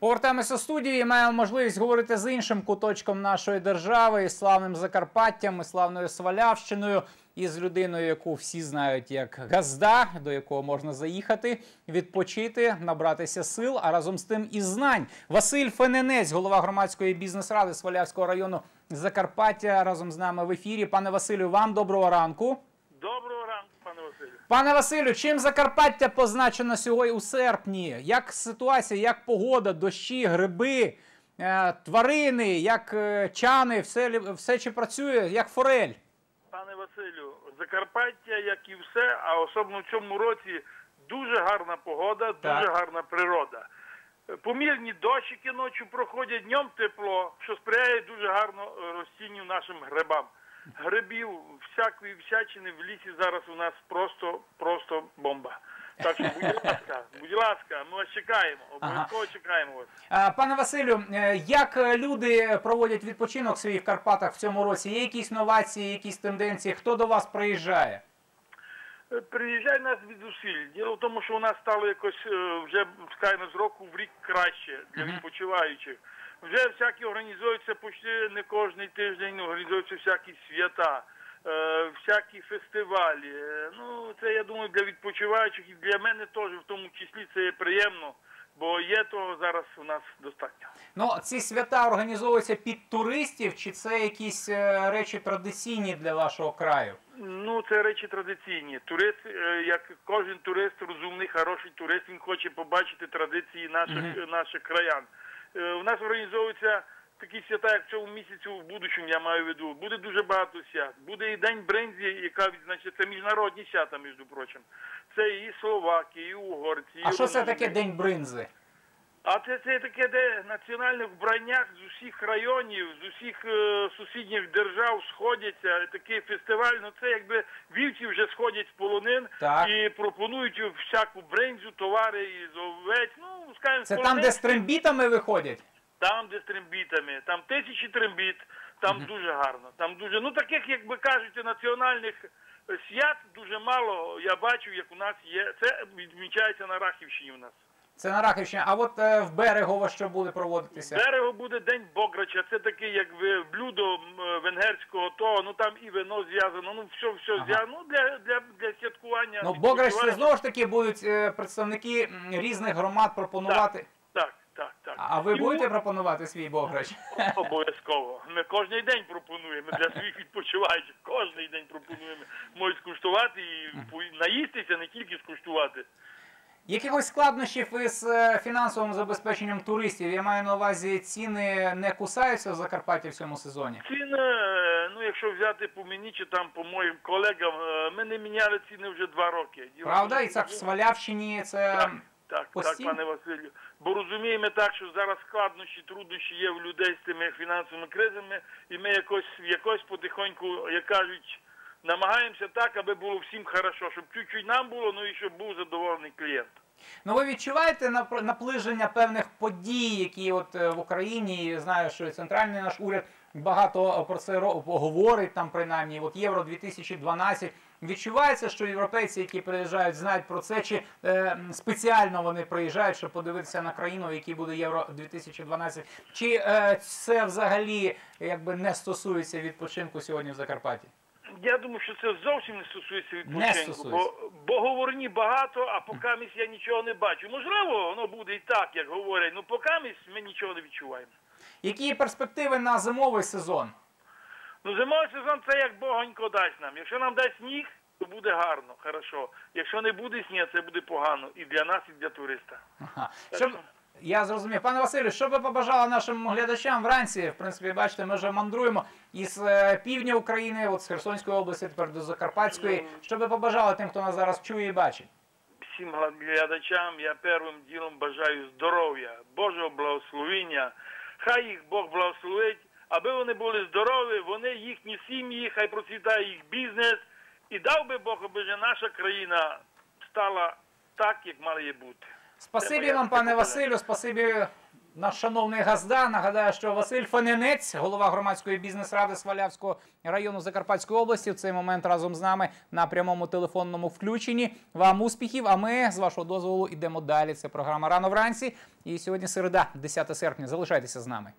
Повертаємося в студію і маємо можливість говорити з іншим куточком нашої держави, із славним Закарпаттям, і славною Свалявщиною, і з людиною, яку всі знають як газда, до якого можна заїхати, відпочити, набратися сил, а разом з тим і знань. Василь Фененець, голова громадської бізнес-ради Свалявського району Закарпаття, разом з нами в ефірі. Пане Василю, вам доброго ранку. Пане Василю. Чим Закарпаття позначено сьогодні у серпні? Як ситуація, як погода, дощі, гриби, е, тварини, як е, чани, все, все чи працює, як форель? Пане Василю, Закарпаття, як і все, а особливо в цьому році дуже гарна погода, Так. дуже гарна природа. Помірні дощики ночі проходять, днем тепло, що сприяє дуже гарно е, ростінню нашим грибам. Грибів, всякої всячини в лісі зараз у нас просто, просто бомба. Так що, будь ласка, будь ласка, ми вас чекаємо, обов'язково чекаємо вас. Пане Василю, е, як люди проводять відпочинок свій в Карпатах в цьому році? Є якісь новації, якісь тенденції? Хто до вас приїжджає? Е, Приїжджає нас від зусиль. Діло в тому, що у нас стало якось е, вже скажімо, з року в рік краще для відпочиваючих. Вже всякі організуються почти не кожний тиждень, організуються всякі свята, е, всякі фестивалі. Е, Ну, це я думаю для відпочиваючих і для мене теж в тому числі це є приємно, бо є того зараз у нас достатньо. Ну, ці свята організовуються під туристів, чи це якісь е, речі традиційні для вашого краю? Ну, це речі традиційні. Турист, е, як кожен турист, розумний, хороший турист, він хоче побачити традиції наших, Мгм. наших краян. Е, У нас організовуються такі свята, як в цьому місяці, в будущому, я маю в виду. Буде дуже багато свят. Буде і День брензі, яка відзначається міжнародні свята, між прочим. Це і Словаки, і угорці. А і що це таке День бринзи? А це, це таке, де національних вбраннях з усіх районів, з усіх е, сусідніх держав сходяться. Такий фестиваль, ну це якби вівці вже сходять з полонин Так. і пропонують всяку брензю, товари із овець. Ну, скажімо, Це там, де з трембітами виходять? Там, де з трембітами, там тисячі трембіт, там дуже гарно. Там дуже, ну таких, як ви кажете, національних е, свят дуже мало. Я бачу, як у нас є. Це відмічається на Рахівщині у нас. Це на Рахівщині. А от е, в Берегово що буде проводитися? Берегу буде День Бограча, це таке як ви- блюдо м, е, венгерського того, ну там і вино зв'язано, ну все, все Ага. зв'язано. Ну, для, для, для святкування. Ну, Бограч це відпочивання. знову ж таки будуть е, представники м, різних громад пропонувати. Так, так, так. А ви І будете пропонувати свій Бограч? Обов'язково. Ми кожен день пропонуємо для своїх відпочиваючих. Кожен день пропонуємо. Можуть скуштувати і пої- наїстися, не тільки скуштувати. Якихось складнощів із е, фінансовим забезпеченням туристів? Я маю на увазі, ціни не кусаються в Закарпатті в цьому сезоні. Ціни, е, ну якщо взяти по мені чи там по моїм колегам, е, ми не міняли ціни вже два роки. Правда? І це в Свалявщині це. Так, так, постійно? так, пане Василю. Бо розуміємо так, що зараз складнощі, труднощі є в людей з тими фінансовими кризами, і ми якось, якось потихоньку, як кажуть, намагаємося так, аби було всім хорошо, щоб чуть-чуть нам було, ну і щоб був задоволений клієнт. Ну ви відчуваєте наближення певних подій, які от е, в Україні знаю, що центральний наш уряд багато про це говорить там принаймні. От Євро 2012 Відчувається, що європейці, які приїжджають, знають про це, чи е, спеціально вони приїжджають, щоб подивитися на країну, в якій буде євро 2012, чи е, це взагалі якби не стосується відпочинку сьогодні в Закарпатті? Я думаю, що це зовсім не стосується відпочинку, бо, бо говорні багато, а покамість я нічого не бачу. Можливо, воно буде і так, як говорять, ну покамість ми нічого не відчуваємо. Які перспективи на зимовий сезон? Ну, зимовий сезон це як богонько дасть нам. Якщо нам дасть сніг, то буде гарно, хорошо. Якщо не буде сніга, це буде погано і для нас, і для туриста. Ага. Так Щоб... Я зрозумів. Пане Василю, що би побажали нашим глядачам вранці? В принципі, бачите, ми вже мандруємо із е, півдня України, от з Херсонської області, тепер до Закарпатської. Ну. Що би побажали тим, хто нас зараз чує і бачить? Всім глядачам я першим ділом бажаю здоров'я, Божого благословення. Хай їх Бог благословить, аби вони були здорові, вони їхні сім'ї, хай процвітає їх бізнес. І дав би Бог, аби наша країна стала так, як має бути. Спасибі вам, пане Василю, спасибі наш шановний газда. Нагадаю, що Василь Фаненець, голова громадської бізнес-ради Свалявського району Закарпатської області, в цей момент разом з нами на прямому телефонному включенні. Вам успіхів! А ми з вашого дозволу йдемо далі. Це програма рано вранці. І сьогодні середа, 10 серпня. Залишайтеся з нами.